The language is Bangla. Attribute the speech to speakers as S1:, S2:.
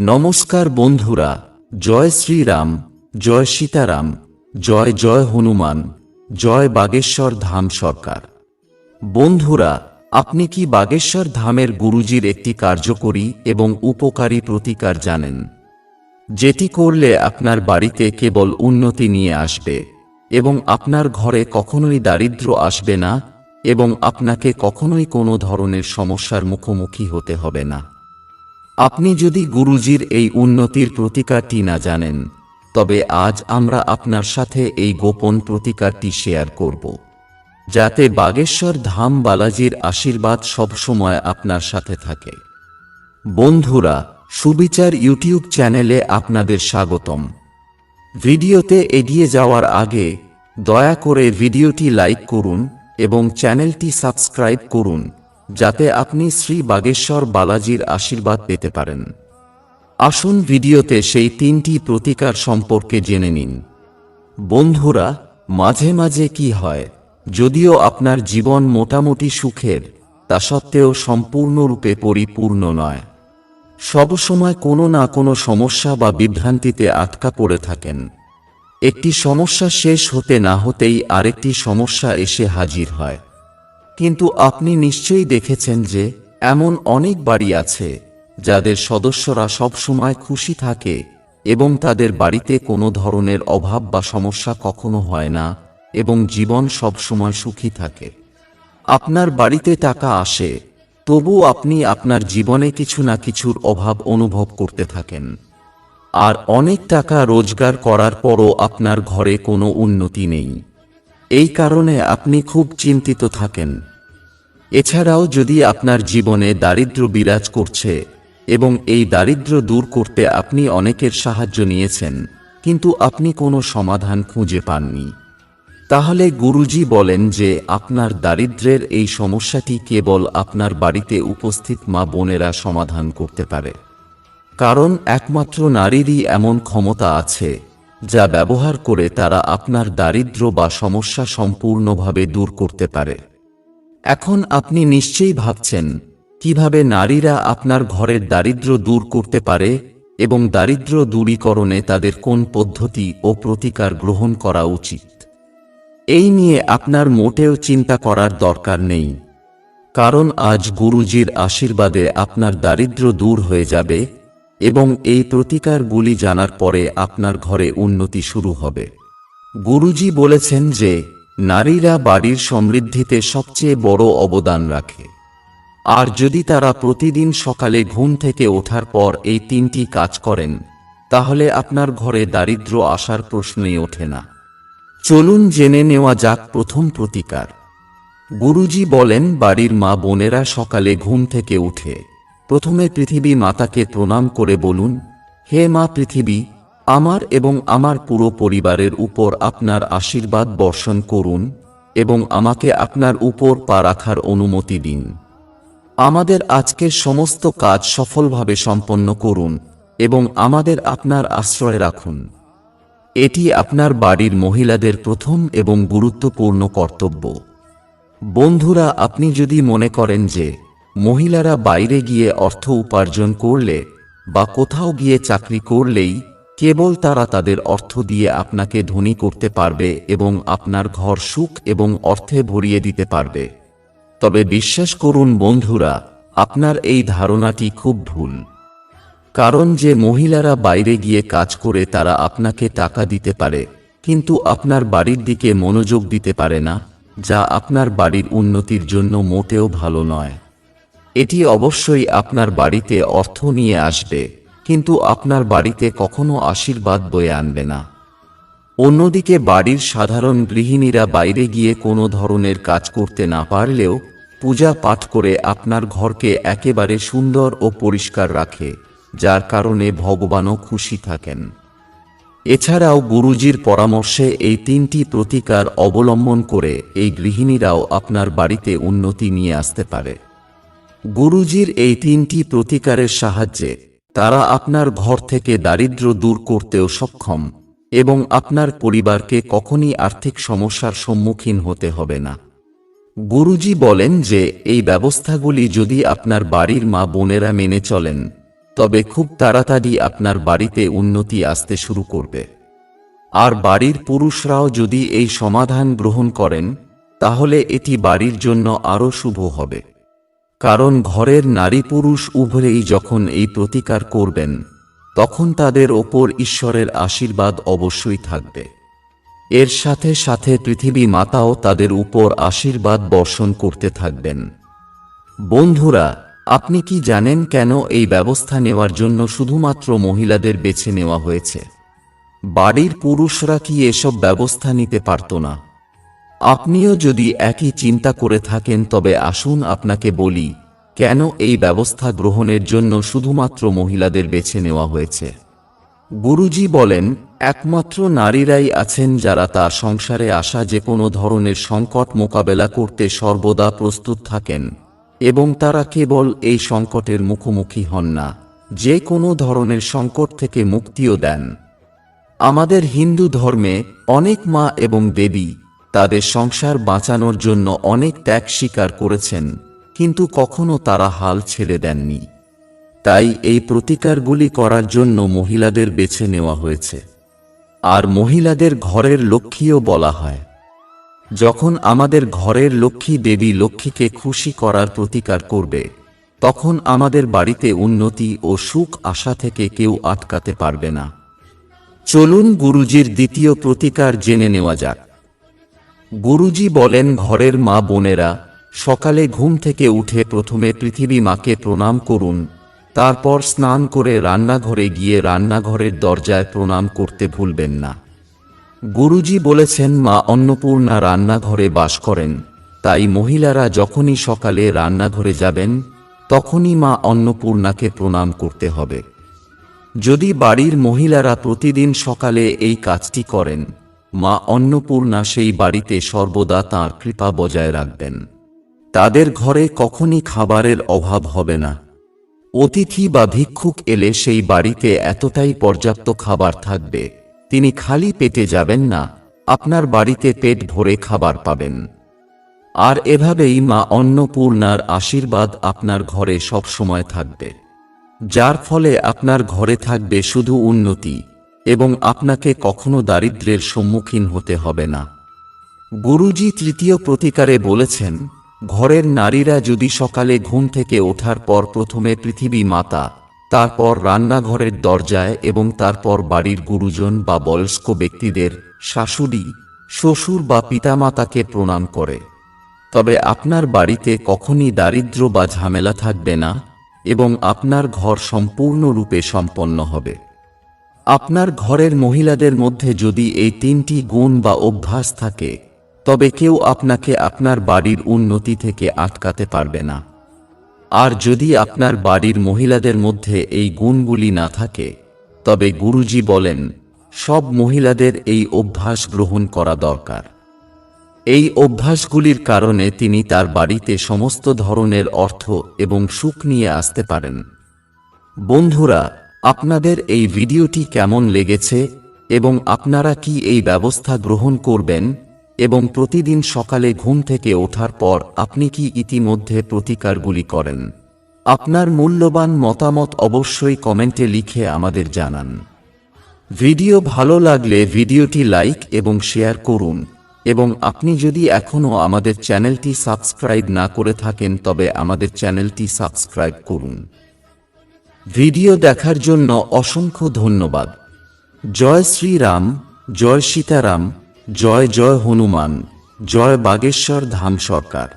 S1: নমস্কার বন্ধুরা, জয় শ্রীরাম, জয় সীতারাম, জয় জয় হনুমান, জয় বাগেশ্বর ধাম সরকার। বন্ধুরা, আপনি কি বাগেশ্বর ধামের গুরুজির একটি কার্যকরী এবং উপকারী প্রতিকার জানেন? যেটি করলে আপনার বাড়িতে কেবল উন্নতি নিয়ে আসবে এবং আপনার ঘরে কখনোই দারিদ্র্য আসবে না এবং আপনাকে কখনোই কোনো ধরনের সমস্যার মুখোমুখি হতে হবে না। আপনি যদি গুরুজির এই উন্নতির প্রতিকারটি না জানেন, তবে আজ আমরা আপনার সাথে এই গোপন প্রতিকারটি শেয়ার করব, যাতে বাগেশ্বর ধাম বালাজির আশীর্বাদ সবসময় আপনার সাথে থাকে। বন্ধুরা, সুবিচার ইউটিউব চ্যানেলে আপনাদের স্বাগতম। ভিডিওতে এগিয়ে যাওয়ার আগে, দয়া করে ভিডিওটি লাইক করুন এবং চ্যানেলটি সাবস্ক্রাইব করুন। যাতে আপনি শ্রী বাগেশ্বর বালাজির আশীর্বাদ পেতে পারেন। আসুন ভিডিওতে সেই তিনটি প্রতিকার সম্পর্কে জেনে নিন। বন্ধুরা, মাঝে মাঝে কি হয়, যদিও আপনার জীবন মোটামুটি সুখের, তা সত্ত্বেও সম্পূর্ণরূপে পরিপূর্ণ নয়। সবসময় কোনো না কোনো সমস্যা বা বিভ্রান্তিতে আটকা পড়ে থাকেন। একটি সমস্যা শেষ হতে না হতেই আরেকটি সমস্যা এসে হাজির হয়। কিন্তু আপনি নিশ্চয়ই দেখেছেন যে, এমন অনেক বাড়ি আছে, যাদের সদস্যরা সবসময় খুশি থাকে, এবং তাদের বাড়িতে কোনো ধরনের অভাব বা সমস্যা কখনো হয় না, এবং জীবন সবসময় সুখী থাকে। আপনার বাড়িতে টাকা আসে, তবু আপনি আপনার জীবনে কিছু না কিছুর অভাব অনুভব করতে থাকেন। আর অনেক টাকা রোজগার করার পরও আপনার ঘরে কোনো উন্নতি নেই। এই কারণে আপনি খুব চিন্তিত থাকেন। এছাড়াও যদি আপনার জীবনে দারিদ্র্য বিরাজ করছে এবং এই দারিদ্র্য দূর করতে আপনি অনেকের সাহায্য নিয়েছেন, কিন্তু আপনি কোনো সমাধান খুঁজে পাননি। তাহলে গুরুজি বলেন যে আপনার দারিদ্র্যের এই সমস্যাটি কেবল আপনার বাড়িতে উপস্থিত মা বোনেরা সমাধান করতে পারে। কারণ একমাত্র নারীরই এমন ক্ষমতা আছে যা ব্যবহার করে তারা আপনার দারিদ্র্য বা সমস্যা সম্পূর্ণভাবে দূর করতে পারে। এখন আপনি নিশ্চয়ই ভাবছেন, কীভাবে নারীরা আপনার ঘরের দারিদ্র্য দূর করতে পারে এবং দারিদ্র্য দূরীকরণে তাদের কোন পদ্ধতি ও প্রতিকার গ্রহণ করা উচিত। এই নিয়ে আপনার মোটেও চিন্তা করার দরকার নেই। কারণ আজ গুরুজির আশীর্বাদে আপনার দারিদ্র্য দূর হয়ে যাবে এবং এই প্রতিকারগুলি জানার পরে আপনার ঘরে উন্নতি শুরু হবে। গুরুজি বলেছেন যে, নারীরা বাড়ির সমৃদ্ধিতে সবচেয়ে বড় অবদান রাখে। আর যদি তারা প্রতিদিন সকালে ঘুম থেকে ওঠার পর এই তিনটি কাজ করেন, তাহলে আপনার ঘরে দারিদ্র্য আসার প্রশ্নই ওঠে না। চলুন জেনে নেওয়া যাক প্রথম প্রতিকার। গুরুজি বলেন, বাড়ির মা বোনেরা সকালে ঘুম থেকে উঠে প্রথমে পৃথিবী মাতাকে প্রণাম করে বলুন, হে মা পৃথিবী, আমার এবং আমার পুরো পরিবারের উপর আপনার আশীর্বাদ বর্ষণ করুন এবং আমাকে আপনার উপর পা রাখার অনুমতি দিন। আমাদের আজকের সমস্ত কাজ সফলভাবে সম্পন্ন করুন এবং আমাদের আপনার আশ্রয় রাখুন। এটি আপনার বাড়ির মহিলাদের প্রথম এবং গুরুত্বপূর্ণ কর্তব্য। বন্ধুরা, আপনি যদি মনে করেন যে মহিলারা বাইরে গিয়ে অর্থ উপার্জন করলে বা কোথাও গিয়ে চাকরি করলেই কেবল তারা তাদের অর্থ দিয়ে আপনাকে ধনী করতে পারবে এবং আপনার ঘর সুখ এবং অর্থে ভরিয়ে দিতে পারবে। তবে বিশ্বাস করুন বন্ধুরা, আপনার এই ধারণাটি খুব ভুল। কারণ যে মহিলারা বাইরে গিয়ে কাজ করে তারা আপনাকে টাকা দিতে পারে, কিন্তু আপনার বাড়ির দিকে মনোযোগ দিতে পারে না, যা আপনার বাড়ির উন্নতির জন্য মোটেও ভালো নয়। এটি অবশ্যই আপনার বাড়িতে অর্থ নিয়ে আসবে, কিন্তু আপনার বাড়িতে কখনো আশীর্বাদ বয়ে আনবে না। অন্যদিকে বাড়ির সাধারণ গৃহিণীরা বাইরে গিয়ে কোনো ধরনের কাজ করতে না পারলেও পূজা পাঠ করে আপনার ঘরকে একেবারে সুন্দর ও পরিষ্কার রাখে, যার কারণে ভগবানও খুশি থাকেন। এছাড়াও গুরুজির পরামর্শে এই তিনটি প্রতিকার অবলম্বন করে এই গৃহিণীরাও আপনার বাড়িতে উন্নতি নিয়ে আসতে পারে। গুরুজির এই তিনটি প্রতিকারের সাহায্যে তারা আপনার ঘর থেকে দারিদ্র্য দূর করতেও সক্ষম এবং আপনার পরিবারকে কখনই আর্থিক সমস্যার সম্মুখীন হতে হবে না। গুরুজি বলেন যে, এই ব্যবস্থাগুলি যদি আপনার বাড়ির মা বোনেরা মেনে চলেন, তবে খুব তাড়াতাড়ি আপনার বাড়িতে উন্নতি আসতে শুরু করবে। আর বাড়ির পুরুষরাও যদি এই সমাধান গ্রহণ করেন, তাহলে এটি বাড়ির জন্য আরও শুভ হবে। কারণ ঘরের নারী পুরুষ উভয়েই যখন এই প্রতিকার করবেন, তখন তাদের ওপর ঈশ্বরের আশীর্বাদ অবশ্যই থাকবে। এর সাথে সাথে পৃথিবী মাতাও তাদের উপর আশীর্বাদ বর্ষণ করতে থাকবেন। বন্ধুরা, আপনি কি জানেন কেন এই ব্যবস্থা নেওয়ার জন্য শুধুমাত্র মহিলাদের বেছে নেওয়া হয়েছে? বাড়ির পুরুষরা কি এসব ব্যবস্থা নিতে পারত না? আপনিও যদি একই চিন্তা করে থাকেন, তবে আসুন আপনাকে বলি, কেন এই ব্যবস্থা গ্রহণের জন্য শুধুমাত্র মহিলাদের বেছে নেওয়া হয়েছে? গুরুজি বলেন, একমাত্র নারীরাই আছেন যারা তার সংসারে আসা যে কোনো ধরনের সংকট মোকাবেলা করতে সর্বদা প্রস্তুত থাকেন, এবং তারা কেবল এই সংকটের মুখোমুখি হন না যে কোনো ধরনের সংকট থেকে মুক্তিও দেন। আমাদের হিন্দু ধর্মে অনেক মা এবং দেবী তাদের সংসার বাঁচানোর জন্য অনেক ত্যাগ স্বীকার করেছেন, কিন্তু কখনো তারা হাল ছেড়ে দেননি। তাই এই প্রতিকারগুলি করার জন্য মহিলাদের বেছে নেওয়া হয়েছে। আর মহিলাদের ঘরের লক্ষ্মীও বলা হয়। যখন আমাদের ঘরের লক্ষ্মী দেবী লক্ষ্মীকে খুশি করার প্রতিকার করবে, তখন আমাদের বাড়িতে উন্নতি ও সুখ আশা থেকে কেউ আটকাতে পারবে না। চলুন গুরুজির দ্বিতীয় প্রতিকার জেনে নেওয়া যাক। গুরুজি বলেন, ঘরের মা বোনেরা, সকালে ঘুম থেকে উঠে প্রথমে পৃথিবী মাকে প্রণাম করুন, তারপর স্নান করে রান্নাঘরে গিয়ে রান্নাঘরের দরজায় প্রণাম করতে ভুলবেন না। গুরুজি বলেছেন, মা অন্নপূর্ণা রান্নাঘরে বাস করেন, তাই মহিলারা যখনই সকালে রান্নাঘরে যাবেন, তখনই মা অন্নপূর্ণাকে প্রণাম করতে হবে। যদি বাড়ির মহিলারা প্রতিদিন সকালে এই কাজটি করেন মা অন্নপূর্ণা সেই বাড়িতে সর্বদা তাঁর কৃপা বজায় রাখবেন। তাদের ঘরে কখনই খাবারের অভাব হবে না। অতিথি বা ভিক্ষুক এলে সেই বাড়িতে এতটাই পর্যাপ্ত খাবার থাকবে, তিনি খালি পেটে যাবেন না, আপনার বাড়িতে পেট ভরে খাবার পাবেন। আর এভাবেই মা অন্নপূর্ণার আশীর্বাদ আপনার ঘরে সবসময় থাকবে। যার ফলে আপনার ঘরে থাকবে শুধু উন্নতি। এবং আপনাকে কখনো দারিদ্র্যের সম্মুখীন হতে হবে না। গুরুজি তৃতীয় প্রতিকারে বলেছেন, ঘরের নারীরা যদি সকালে ঘুম থেকে ওঠার পর প্রথমে পৃথিবী মাতা, তারপর রান্নাঘরের দরজায় এবং তারপর বাড়ির গুরুজন বা বয়স্ক ব্যক্তিদের শাশুড়ি, শ্বশুর বা পিতামাতাকে প্রণাম করে। তবে আপনার বাড়িতে কখনই দারিদ্র্য বা ঝামেলা থাকবে না এবং আপনার ঘর সম্পূর্ণরূপে সম্পন্ন হবে। আপনার ঘরের মহিলাদের মধ্যে যদি এই তিনটি গুণ বা অভ্যাস থাকে, তবে কেউ আপনাকে আপনার বাড়ির উন্নতি থেকে আটকাতে পারবে না। আর যদি আপনার বাড়ির মহিলাদের মধ্যে এই গুণগুলি না থাকে, তবে গুরুজি বলেন, সব মহিলাদের এই অভ্যাস গ্রহণ করা দরকার। এই অভ্যাসগুলির কারণে তিনি তার বাড়িতে সমস্ত ধরনের অর্থ এবং সুখ নিয়ে আসতে পারেন। বন্ধুরা আপনাদের এই ভিডিওটি কেমন লেগেছে এবং আপনারা কি এই ব্যবস্থা গ্রহণ করবেন এবং প্রতিদিন সকালে ঘুম থেকে ওঠার পর আপনি কি ইতিমধ্যে প্রতিকারগুলি করেন? আপনার মূল্যবান মতামত অবশ্যই কমেন্টে লিখে আমাদের জানান। ভিডিও ভালো লাগলে ভিডিওটি লাইক এবং শেয়ার করুন এবং আপনি যদি এখনও আমাদের চ্যানেলটি সাবস্ক্রাইব না করে থাকেন তবে আমাদের চ্যানেলটি সাবস্ক্রাইব করুন। ভিডিও দেখার জন্য অসংখ্য ধন্যবাদ। জয় শ্রীরাম, জয় সীতারাম, জয় জয় হনুমান, জয় বাগেশ্বর ধাম সরকার।